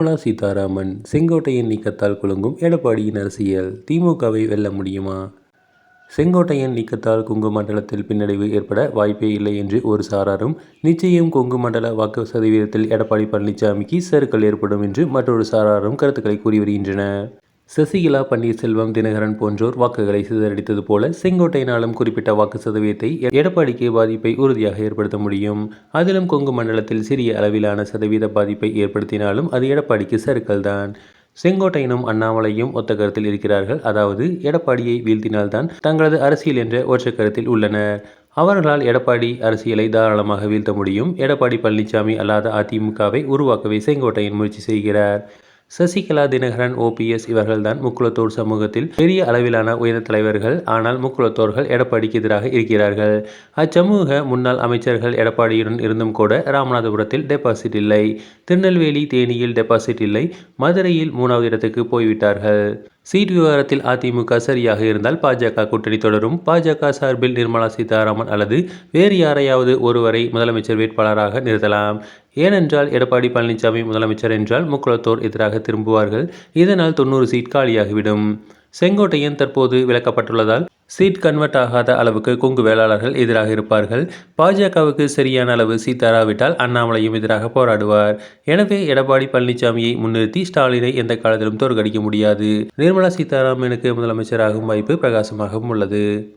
நிர்மலா சீதாராமன் செங்கோட்டையன் நீக்கத்தால் குலுங்கும் எடப்பாடியின் அரசியல். திமுகவை வெல்ல முடியுமா? செங்கோட்டையன் நீக்கத்தால் கொங்கு மண்டலத்தில் பின்னடைவு ஏற்பட வாய்ப்பே இல்லை என்று ஒரு சாராரும் நிச்சயம் கொங்கு மண்டல வாக்கு சதவீதத்தில் எடப்பாடி பழனிசாமிக்கு சறுக்கல் ஏற்படும் என்று மற்றொரு சாராரும் கருத்துக்களை கூறி வருகின்றனர். சசிகலா பன்னீர்செல்வம் தினகரன் போன்றோர் வாக்குகளை சிதறடித்தது போல செங்கோட்டையனாலும் குறிப்பிட்ட வாக்கு சதவீதத்தை எடப்பாடிக்கு பாதிப்பை உறுதியாக ஏற்படுத்த முடியும். அதிலும் கொங்கு மண்டலத்தில் சிறிய அளவிலான சதவீத பாதிப்பை ஏற்படுத்தினாலும் அது எடப்பாடிக்கு சறுக்கல் தான். செங்கோட்டையனும் அண்ணாமலையும் ஒத்த கருத்தில் இருக்கிறார்கள். அதாவது எடப்பாடியை வீழ்த்தினால்தான் தங்களது அரசியல் என்ற ஒற்றை கருத்தில் உள்ளனர். அவர்களால் எடப்பாடி அரசியலை தாராளமாக வீழ்த்த முடியும். எடப்பாடி பழனிசாமி அல்லாத அதிமுகவை உருவாக்கவே செங்கோட்டையன் முயற்சி செய்கிறார். சசிகலா தினகரன் ஓபிஎஸ் இவர்கள்தான் முக்குளத்தோர் சமூகத்தில் பெரிய அளவிலான உயர்ந்த தலைவர்கள். ஆனால் முக்குளத்தோர்கள் எடப்பாடிக்கு எதிராக இருக்கிறார்கள். அச்சமூக முன்னாள் அமைச்சர்கள் எடப்பாடியுடன் இருந்தும் கூட ராமநாதபுரத்தில் டெபாசிட் இல்லை. திருநெல்வேலி தேனியில் டெபாசிட் இல்லை. மதுரையில் மூணாவது இடத்துக்கு போய்விட்டார்கள். சீட் விவகாரத்தில் அதிமுக சரியாக இருந்தால் பாஜக கூட்டணி தொடரும். பாஜக சார்பில் நிர்மலா சீதாராமன் அல்லது வேறு யாரையாவது ஒருவரை முதலமைச்சர் வேட்பாளராக நிறுத்தலாம். ஏனென்றால் எடப்பாடி பழனிசாமி முதலமைச்சர் என்றால் முக்குளத்தோர் எதிராக திரும்புவார்கள். இதனால் தொண்ணூறு சீட் காலியாகிவிடும். செங்கோட்டையன் தற்போது விலக்கப்பட்டுள்ளதால் சீட் கன்வெர்ட் ஆகாத அளவுக்கு கொங்கு வேளாளர்கள் எதிராக இருப்பார்கள். பாஜகவுக்கு சரியான அளவு சீட் தராவிட்டால் அண்ணாமலையும் எதிராக போராடுவார். எனவே எடப்பாடி பழனிசாமியை முன்னிறுத்தி ஸ்டாலினை எந்த காலத்திலும் தோற்கடிக்க முடியாது. நிர்மலா சீதாராமனுக்கு முதலமைச்சராகும் வாய்ப்பு பிரகாசமாகவும் உள்ளது.